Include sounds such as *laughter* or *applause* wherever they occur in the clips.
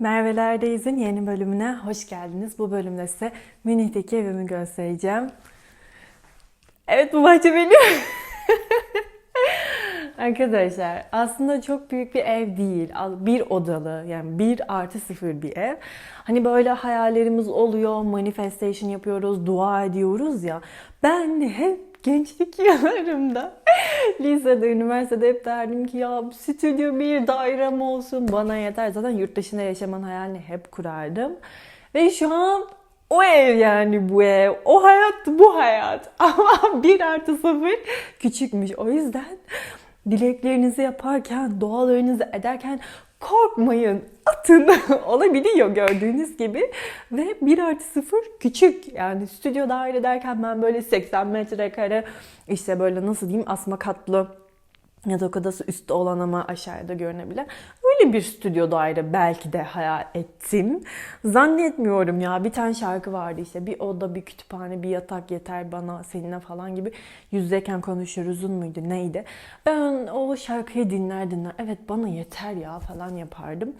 Merve'lerdeyiz'in yeni bölümüne hoş geldiniz. Bu bölümde size Münih'teki evimi göstereceğim. Evet bu bahçe benim. *laughs* Arkadaşlar aslında çok büyük bir ev değil. Bir odalı yani bir artı sıfır bir ev. Hani böyle hayallerimiz oluyor, manifestation yapıyoruz, dua ediyoruz ya. Ben hep gençlik *laughs* yıllarımda lisede, üniversitede hep derdim ki ya stüdyo bir dairem olsun bana yeter. Zaten yurt dışında yaşamanın hayalini hep kurardım. Ve şu an o ev yani bu ev. O hayat bu hayat. *laughs* Ama bir artı sıfır küçükmüş. O yüzden dileklerinizi yaparken, dualarınızı ederken korkmayın. Atın. *laughs* Olabiliyor gördüğünüz gibi. Ve 1 artı 0 küçük. Yani stüdyo daire derken ben böyle 80 metrekare işte böyle nasıl diyeyim asma katlı yatak odası üstte olan ama aşağıda görünebilen öyle bir stüdyo daire belki de hayal ettim. Zannetmiyorum ya. Bir tane şarkı vardı işte. Bir oda, bir kütüphane, bir yatak yeter bana seninle falan gibi. Yüzdeyken konuşuruzun muydu neydi? Ben o şarkıyı dinler dinler. Evet bana yeter ya falan yapardım.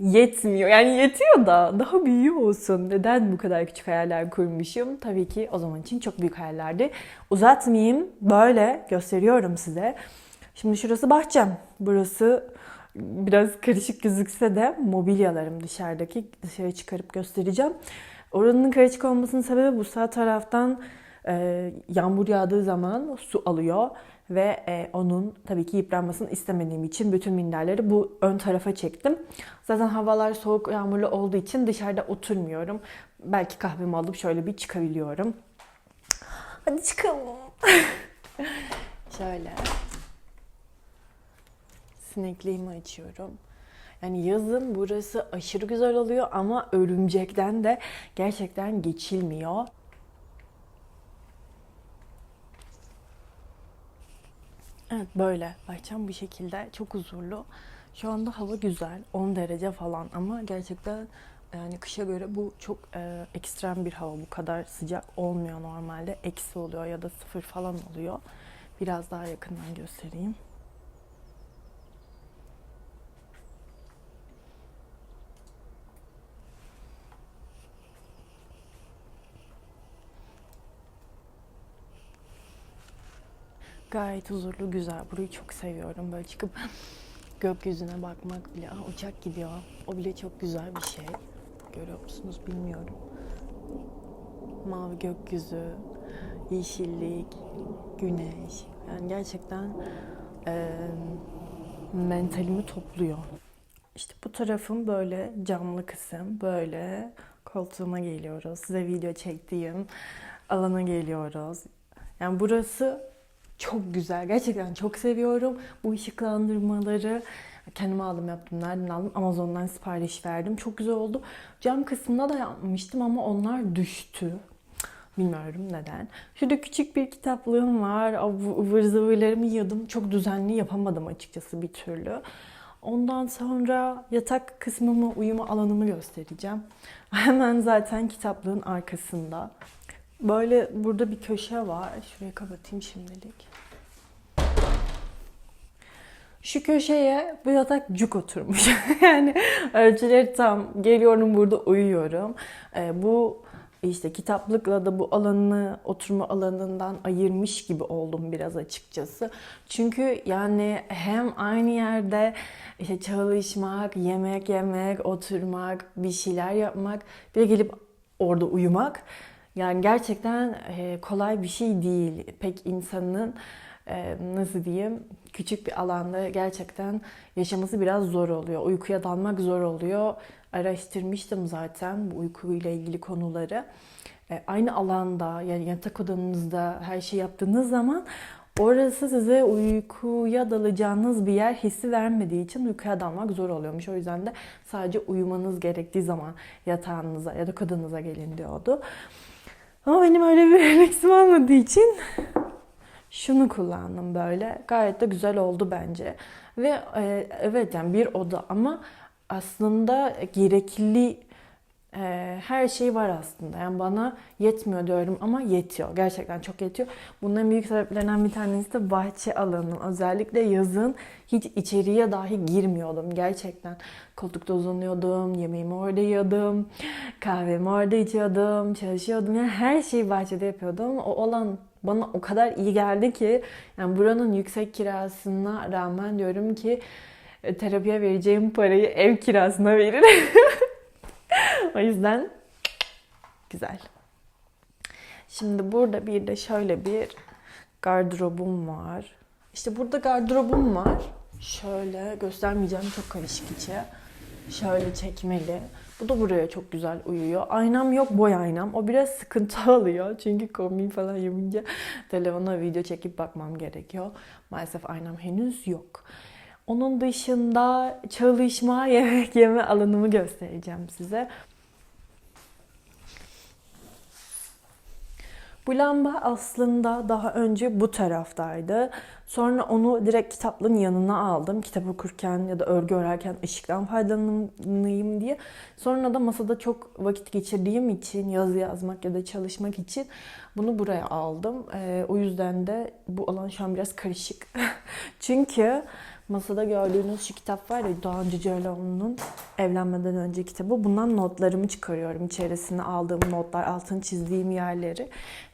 Yetmiyor. Yani yetiyor da daha büyüğü olsun. Neden bu kadar küçük hayaller kurmuşum? Tabii ki o zaman için çok büyük hayallerdi. Uzatmayayım. Böyle gösteriyorum size. Şimdi şurası bahçem. Burası biraz karışık gözükse de mobilyalarım dışarıdaki dışarı çıkarıp göstereceğim. Oranın karışık olmasının sebebi bu sağ taraftan e, yağmur yağdığı zaman su alıyor ve e, onun tabii ki yıpranmasını istemediğim için bütün minderleri bu ön tarafa çektim. Zaten havalar soğuk yağmurlu olduğu için dışarıda oturmuyorum. Belki kahvemi alıp şöyle bir çıkabiliyorum. Hadi çıkalım. *laughs* şöyle sinekliğimi açıyorum. Yani yazın burası aşırı güzel oluyor ama örümcekten de gerçekten geçilmiyor. Evet böyle bahçem bu şekilde çok huzurlu. Şu anda hava güzel 10 derece falan ama gerçekten yani kışa göre bu çok e, ekstrem bir hava bu kadar sıcak olmuyor normalde. Eksi oluyor ya da sıfır falan oluyor. Biraz daha yakından göstereyim. Gayet huzurlu, güzel. Burayı çok seviyorum. Böyle çıkıp *laughs* gökyüzüne bakmak bile. Aa, uçak gidiyor. O bile çok güzel bir şey. Görüyor musunuz bilmiyorum. Mavi gökyüzü, yeşillik, güneş. Yani gerçekten e, mentalimi topluyor. İşte bu tarafım böyle camlı kısım. Böyle koltuğuma geliyoruz. Size video çektiğim alana geliyoruz. Yani burası çok güzel. Gerçekten çok seviyorum. Bu ışıklandırmaları kendime aldım yaptım. Nereden aldım? Amazon'dan sipariş verdim. Çok güzel oldu. Cam kısmında da yapmıştım ama onlar düştü. Bilmiyorum neden. Şurada küçük bir kitaplığım var. ıvır zıvırlarımı yiyordum. Çok düzenli yapamadım açıkçası bir türlü. Ondan sonra yatak kısmımı, uyuma alanımı göstereceğim. *laughs* Hemen zaten kitaplığın arkasında. Böyle burada bir köşe var. Şurayı kapatayım şimdilik. Şu köşeye bu yatak cuk oturmuş. *laughs* yani ölçüleri tam. Geliyorum burada uyuyorum. Ee, bu işte kitaplıkla da bu alanı oturma alanından ayırmış gibi oldum biraz açıkçası. Çünkü yani hem aynı yerde işte çalışmak, yemek yemek, oturmak, bir şeyler yapmak, bir de gelip orada uyumak yani gerçekten e, kolay bir şey değil. Pek insanın e, nasıl diyeyim küçük bir alanda gerçekten yaşaması biraz zor oluyor. Uykuya dalmak zor oluyor. Araştırmıştım zaten bu uykuyla ilgili konuları. E, aynı alanda yani yatak odanızda her şey yaptığınız zaman orası size uykuya dalacağınız bir yer hissi vermediği için uykuya dalmak zor oluyormuş. O yüzden de sadece uyumanız gerektiği zaman yatağınıza ya da odanıza gelin diyordu. Ama benim öyle bir *laughs* refleksim olmadığı için şunu kullandım böyle. Gayet de güzel oldu bence. Ve e, evet yani bir oda ama aslında gerekli Ee, her şey var aslında. Yani bana yetmiyor diyorum ama yetiyor. Gerçekten çok yetiyor. Bunların büyük sebeplerinden bir tanesi de bahçe alanım. Özellikle yazın hiç içeriye dahi girmiyordum gerçekten. Koltukta uzanıyordum, yemeğimi orada yiyordum, kahvemi orada içiyordum, çalışıyordum. Yani her şeyi bahçede yapıyordum. O olan bana o kadar iyi geldi ki yani buranın yüksek kirasına rağmen diyorum ki e, terapiye vereceğim parayı ev kirasına veririm. *laughs* o yüzden güzel. Şimdi burada bir de şöyle bir gardırobum var. İşte burada gardırobum var. Şöyle göstermeyeceğim çok karışık içi. Şöyle çekmeli. Bu da buraya çok güzel uyuyor. Aynam yok boy aynam. O biraz sıkıntı *laughs* alıyor. Çünkü kombin falan yapınca telefona video çekip bakmam gerekiyor. Maalesef aynam henüz yok. Onun dışında çalışma, *laughs* yemek yeme alanımı göstereceğim size. Bu lamba aslında daha önce bu taraftaydı. Sonra onu direkt kitaplığın yanına aldım. Kitap okurken ya da örgü örerken ışıktan faydalanayım diye. Sonra da masada çok vakit geçirdiğim için yazı yazmak ya da çalışmak için bunu buraya aldım. Ee, o yüzden de bu alan şu an biraz karışık. *laughs* Çünkü masada gördüğünüz şu kitap var ya Doğan Cüceloğlu'nun evlenmeden önce kitabı. Bundan notlarımı çıkarıyorum. İçerisine aldığım notlar, altını çizdiğim yerleri.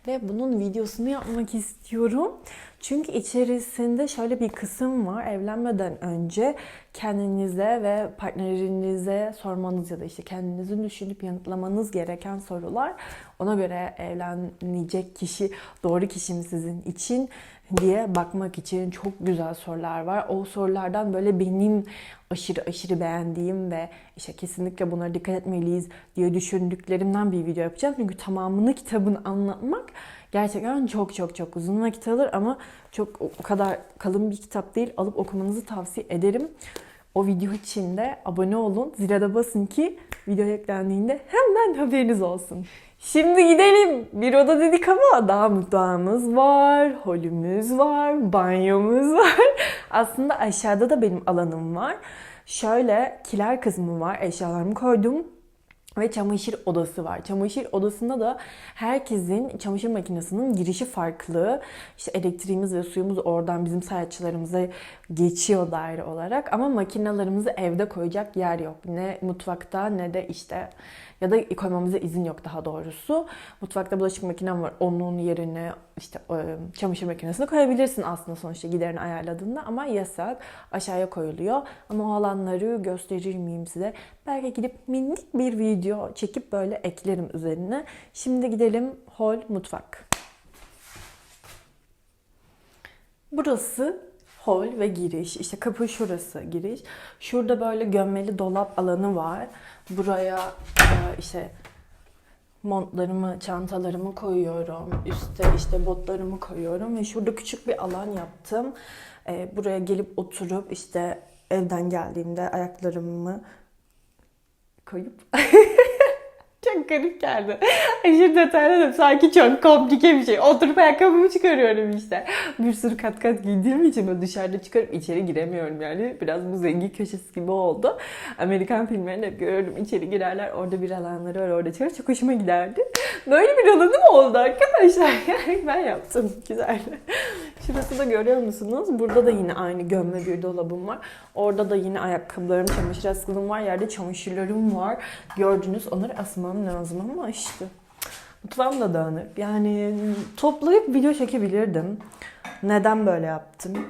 Ve bunun videosunu yapmak istiyorum. Çünkü içerisinde şöyle bir kısım var. Evlenmeden önce kendinize ve partnerinize sormanız ya da işte kendinizi düşünüp yanıtlamanız gereken sorular. Ona göre evlenecek kişi doğru kişi mi sizin için diye bakmak için çok güzel sorular var. O sorulardan böyle benim aşırı aşırı beğendiğim ve işte kesinlikle bunlara dikkat etmeliyiz diye düşündüklerimden bir video yapacağım. Çünkü tamamını kitabını anlatmak gerçekten çok çok çok uzun vakit alır ama çok o kadar kalın bir kitap değil. Alıp okumanızı tavsiye ederim. O video için de abone olun. Zile de basın ki video eklendiğinde hemen haberiniz olsun. Şimdi gidelim. Bir oda dedik ama daha mutfağımız var, holümüz var, banyomuz *laughs* var. Aslında aşağıda da benim alanım var. Şöyle kiler kısmı var. Eşyalarımı koydum ve çamaşır odası var. Çamaşır odasında da herkesin çamaşır makinesinin girişi farklı. İşte elektriğimiz ve suyumuz oradan bizim sayaçlarımıza geçiyor daire olarak. Ama makinelerimizi evde koyacak yer yok. Ne mutfakta ne de işte ya da koymamıza izin yok daha doğrusu. Mutfakta bulaşık makinem var. Onun yerine işte e, çamaşır makinesine koyabilirsin aslında sonuçta giderini ayarladığında ama yasak. Aşağıya koyuluyor. Ama o alanları gösterir miyim size? Belki gidip minik bir video çekip böyle eklerim üzerine. Şimdi gidelim hol mutfak. Burası hol ve giriş. İşte kapı şurası giriş. Şurada böyle gömmeli dolap alanı var. Buraya e, işte montlarımı, çantalarımı koyuyorum. Üste işte botlarımı koyuyorum ve şurada küçük bir alan yaptım. E, buraya gelip oturup işte evden geldiğimde ayaklarımı koyup çok garip geldi. *laughs* Aşırı detayladım. Sanki çok komplike bir şey. Oturup ayakkabımı çıkarıyorum işte. Bir sürü kat kat giydiğim için böyle dışarıda çıkarıp içeri giremiyorum yani. Biraz bu zengin köşesi gibi oldu. Amerikan filmlerinde hep görüyorum. içeri girerler. Orada bir alanları var. Orada çıkar. Çok hoşuma giderdi. Böyle bir alanım oldu arkadaşlar. *laughs* Yani ben yaptım. Güzel. *laughs* Şurası da görüyor musunuz? Burada da yine aynı gömme bir dolabım var. Orada da yine ayakkabılarım, çamaşır askılım var. Yerde çamaşırlarım var. Gördünüz onları asmam lazım ama işte. Mutfağım da dağınık. Yani toplayıp video çekebilirdim. Neden böyle yaptım?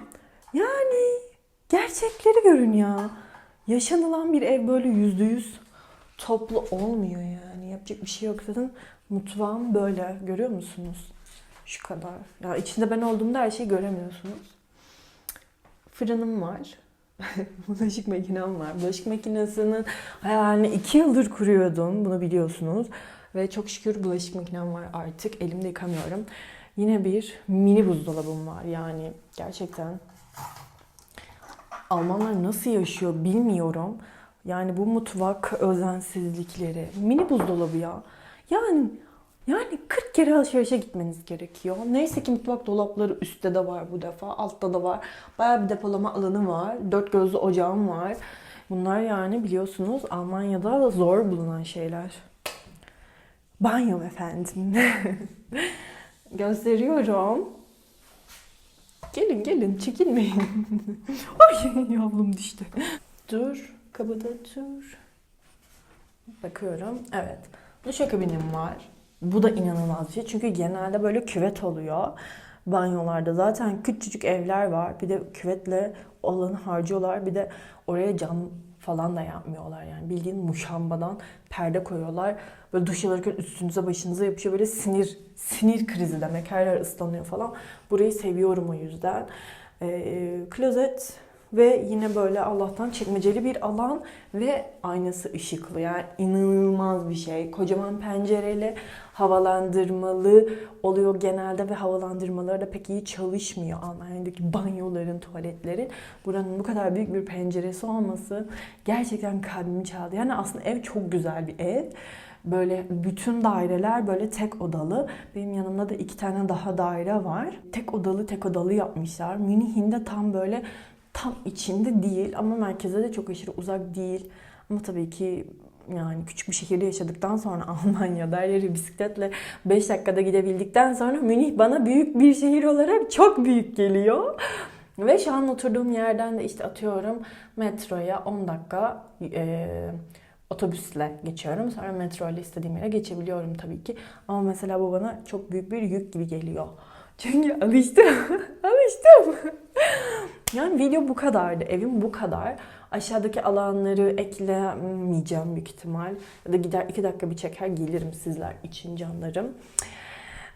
Yani gerçekleri görün ya. Yaşanılan bir ev böyle yüzde yüz toplu olmuyor yani. Yapacak bir şey yok zaten. Mutfağım böyle. Görüyor musunuz? Şu kadar. Ya içinde ben olduğumda her şeyi göremiyorsunuz. Fırınım var. *laughs* Bulaşık makinem var. Bulaşık makinesinin hayalini iki yıldır kuruyordum. Bunu biliyorsunuz. Ve çok şükür bulaşık makinem var artık. Elimde yıkamıyorum. Yine bir mini buzdolabım var. Yani gerçekten Almanlar nasıl yaşıyor bilmiyorum. Yani bu mutfak özensizlikleri. Mini buzdolabı ya. Yani yani 40 kere alışverişe gitmeniz gerekiyor. Neyse ki mutfak dolapları üstte de var bu defa. Altta da var. Bayağı bir depolama alanı var. Dört gözlü ocağım var. Bunlar yani biliyorsunuz Almanya'da da zor bulunan şeyler. Banyom efendim. *laughs* Gösteriyorum. Gelin gelin çekinmeyin. *laughs* Ay yavrum düştü. Dur kabada dur. Bakıyorum. Evet. Duşakabinim var. Bu da inanılmaz bir şey. Çünkü genelde böyle küvet oluyor. Banyolarda zaten küçücük evler var. Bir de küvetle alanı harcıyorlar. Bir de oraya cam falan da yapmıyorlar. Yani bildiğin muşambadan perde koyuyorlar. Böyle duş alırken üstünüze başınıza yapışıyor. Böyle sinir sinir krizi demek. Her yer ıslanıyor falan. Burayı seviyorum o yüzden. Ee, klozet ve yine böyle Allah'tan çekmeceli bir alan ve aynası ışıklı. Yani inanılmaz bir şey. Kocaman pencereli, havalandırmalı oluyor genelde ve havalandırmaları da pek iyi çalışmıyor. Almanya'daki banyoların, tuvaletlerin. Buranın bu kadar büyük bir penceresi olması gerçekten kalbimi çaldı. Yani aslında ev çok güzel bir ev. Böyle bütün daireler böyle tek odalı. Benim yanımda da iki tane daha daire var. Tek odalı tek odalı yapmışlar. Münih'in de tam böyle tam içinde değil ama merkeze de çok aşırı uzak değil. Ama tabii ki yani küçük bir şehirde yaşadıktan sonra *laughs* Almanya'da her yere bisikletle 5 dakikada gidebildikten sonra Münih bana büyük bir şehir olarak çok büyük geliyor. Ve şu an oturduğum yerden de işte atıyorum metroya 10 dakika e, otobüsle geçiyorum. Sonra metro ile istediğim yere geçebiliyorum tabii ki. Ama mesela bu bana çok büyük bir yük gibi geliyor. Çünkü alıştım. *laughs* alıştım. Yani video bu kadardı. Evim bu kadar. Aşağıdaki alanları eklemeyeceğim büyük ihtimal. Ya da gider iki dakika bir çeker gelirim sizler için canlarım.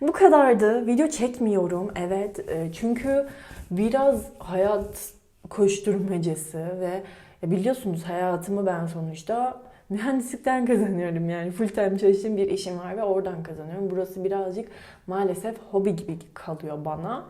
Bu kadardı. Video çekmiyorum. Evet. e, Çünkü biraz hayat koşturmacası ve biliyorsunuz hayatımı ben sonuçta mühendislikten *laughs* kazanıyorum yani full time çalıştığım bir işim var ve oradan kazanıyorum. Burası birazcık maalesef hobi gibi kalıyor bana.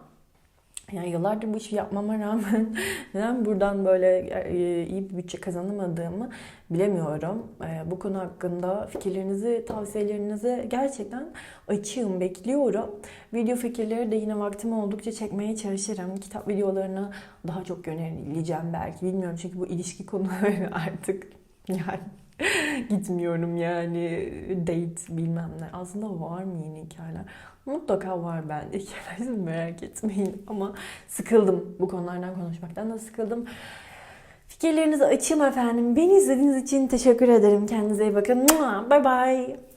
Yani yıllardır bu işi yapmama rağmen *laughs* neden buradan böyle e, iyi bir bütçe kazanamadığımı bilemiyorum. E, Bu konu hakkında fikirlerinizi, tavsiyelerinizi gerçekten açığım, bekliyorum. Video fikirleri de yine vaktim oldukça çekmeye çalışırım. Kitap videolarına daha çok yöneleceğim belki. Bilmiyorum çünkü bu ilişki konuları *laughs* artık yani *laughs* gitmiyorum yani date bilmem ne. Aslında var mı yeni hikayeler? Mutlaka var bende hikayeler *laughs* merak etmeyin ama sıkıldım bu konulardan konuşmaktan da sıkıldım. Fikirlerinizi açayım efendim. Beni izlediğiniz için teşekkür ederim. Kendinize iyi bakın. Bye bye.